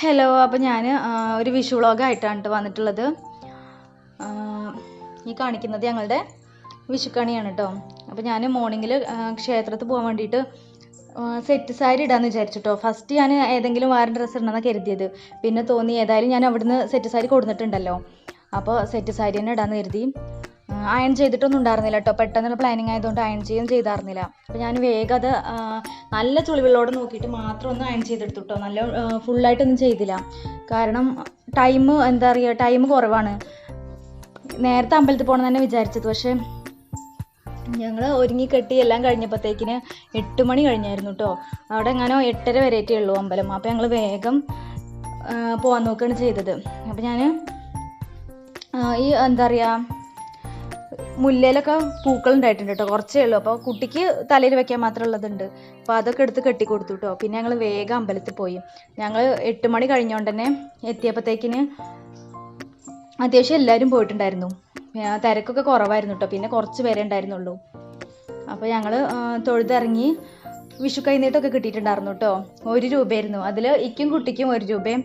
Hello അപ്പോൾ ഞാൻ ഒരു വിഷു വ്ളോഗായിട്ടാണ് കേട്ടോ വന്നിട്ടുള്ളത്. ഈ കാണിക്കുന്നത് ഞങ്ങളുടെ വിഷുക്കണിയാണ് കേട്ടോ അപ്പോൾ ഞാൻ മോർണിംഗിൽ ക്ഷേത്രത്തിൽ പോകാൻ വേണ്ടിയിട്ട് സെറ്റ് സാരി ഇടാമെന്ന് വിചാരിച്ചിട്ടോ ഫസ്റ്റ് ഞാൻ ഏതെങ്കിലും വാറൻ ഡ്രസ്സ് ഇടണമെന്നാണ് കരുതിയത്. പിന്നെ തോന്നി ഏതായാലും ഞാൻ അവിടുന്ന് സെറ്റ് സാരി കൊടുത്തിട്ടുണ്ടല്ലോ അപ്പോൾ സെറ്റ് സാരി തന്നെ ഇടാമെന്ന് കരുതി. അയൺ ചെയ്തിട്ടൊന്നും ഉണ്ടായിരുന്നില്ല കേട്ടോ പെട്ടെന്നുള്ള പ്ലാനിങ് ആയതുകൊണ്ട് അയൺ ചെയ്യുകയും ചെയ്തായിരുന്നില്ല അപ്പോൾ ഞാൻ വേഗം അത് നല്ല ചുളിവുകളോട് നോക്കിയിട്ട് മാത്രം ഒന്ന് അയൺ ചെയ്തെടുത്തു കേട്ടോ നല്ല ഫുള്ളായിട്ടൊന്നും ചെയ്തില്ല. കാരണം ടൈം എന്താ പറയുക ടൈം കുറവാണ്. നേരത്തെ അമ്പലത്തിൽ പോകണം തന്നെ വിചാരിച്ചത്. പക്ഷേ ഞങ്ങൾ ഒരുങ്ങി കെട്ടി എല്ലാം കഴിഞ്ഞപ്പോഴത്തേക്കിന് എട്ട് മണി കഴിഞ്ഞായിരുന്നു കേട്ടോ അവിടെ എങ്ങാനോ എട്ടര വരെയൊക്കെ ഉള്ളൂ അമ്പലം. അപ്പോൾ ഞങ്ങൾ വേഗം പോകാൻ നോക്കുകയാണ് ചെയ്തത്. അപ്പോൾ ഞാൻ ഈ എന്താ പറയുക മുല്ലയിലൊക്കെ പൂക്കൾ ഉണ്ടായിട്ടുണ്ട് കേട്ടോ കുറച്ചേ ഉള്ളൂ. അപ്പോൾ കുട്ടിക്ക് തലയിൽ വെക്കാൻ മാത്രം ഉള്ളതുണ്ട്. അപ്പോൾ അതൊക്കെ എടുത്ത് കെട്ടി കൊടുത്തു കേട്ടോ. പിന്നെ ഞങ്ങൾ വേഗം അമ്പലത്തിൽ പോയി. ഞങ്ങൾ എട്ട് മണി കഴിഞ്ഞുകൊണ്ട് തന്നെ എത്തിയപ്പോഴത്തേക്കിന് അത്യാവശ്യം എല്ലാവരും പോയിട്ടുണ്ടായിരുന്നു. തിരക്കൊക്കെ കുറവായിരുന്നു കേട്ടോ. പിന്നെ കുറച്ച് പേരെ ഉണ്ടായിരുന്നുള്ളൂ. അപ്പോൾ ഞങ്ങൾ തൊഴുതിറങ്ങി വിഷു കൈനീട്ടമൊക്കെ കിട്ടിയിട്ടുണ്ടായിരുന്നു കേട്ടോ. ഒരു രൂപയായിരുന്നു. അതിൽ ഇക്കും കുട്ടിക്കും ഒരു രൂപയും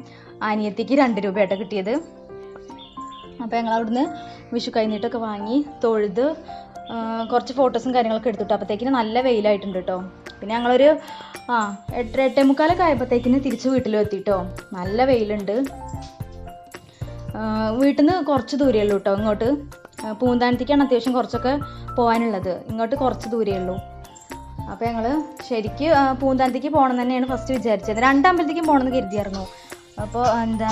അനിയത്തിക്ക് രണ്ട് രൂപയായിട്ടോ കിട്ടിയത്. അപ്പോൾ ഞങ്ങൾ അവിടുന്ന് വിഷു കഴിഞ്ഞിട്ടൊക്കെ വാങ്ങി തൊഴുത് കുറച്ച് ഫോട്ടോസും കാര്യങ്ങളൊക്കെ എടുത്തിട്ടു. അപ്പോഴത്തേക്കിന് നല്ല വെയിലായിട്ടുണ്ട് കേട്ടോ പിന്നെ ഞങ്ങളൊരു ആ എട്ടര എട്ടേ മുക്കാലൊക്കെ ആയപ്പോഴത്തേക്കിന് തിരിച്ച് വീട്ടിലും എത്തിട്ടോ നല്ല വെയിലുണ്ട്. വീട്ടിൽ നിന്ന് കുറച്ച് ദൂരമേ ഉള്ളൂ കേട്ടോ ഇങ്ങോട്ട്. പൂന്താനത്തേക്കാണ് അത്യാവശ്യം കുറച്ചൊക്കെ പോകാനുള്ളത്. ഇങ്ങോട്ട് കുറച്ച് ദൂരമേ ഉള്ളൂ. അപ്പോൾ ഞങ്ങൾ ശരിക്ക് പൂന്താനത്തേക്ക് പോകണം തന്നെയാണ് ഫസ്റ്റ് വിചാരിച്ചത്. രണ്ടമ്പലത്തേക്കും പോകണമെന്ന് കരുതിയായിരുന്നു. അപ്പോൾ എന്താ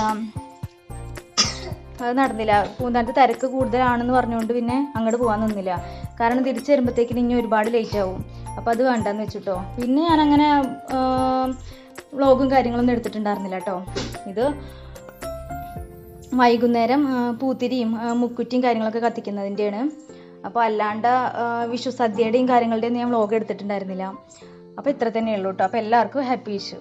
അത് നടന്നില്ല. പൂന്താനത്ത് തിരക്ക് കൂടുതലാണെന്ന് പറഞ്ഞുകൊണ്ട് പിന്നെ അങ്ങോട്ട് പോകാൻ നിന്നില്ല. കാരണം തിരിച്ചു വരുമ്പോഴത്തേക്കിന് ഇനി ഒരുപാട് ലേറ്റ് ആവും. അപ്പോൾ അത് വേണ്ടെന്ന് വെച്ചിട്ടോ. പിന്നെ ഞാനങ്ങനെ വ്ളോഗും കാര്യങ്ങളൊന്നും എടുത്തിട്ടുണ്ടായിരുന്നില്ല കേട്ടോ ഇത് വൈകുന്നേരം പൂത്തിരിയും മുക്കുറ്റിയും കാര്യങ്ങളൊക്കെ കത്തിക്കുന്നതിന്റെയാണ് അപ്പോൾ അല്ലാണ്ട് വിഷു സദ്യയുടെയും കാര്യങ്ങളുടെയും ഞാൻ വ്ളോഗ് എടുത്തിട്ടുണ്ടായിരുന്നില്ല. അപ്പോൾ ഇത്ര തന്നെയുള്ളൂ കേട്ടോ അപ്പോൾ എല്ലാവർക്കും ഹാപ്പി വിഷു.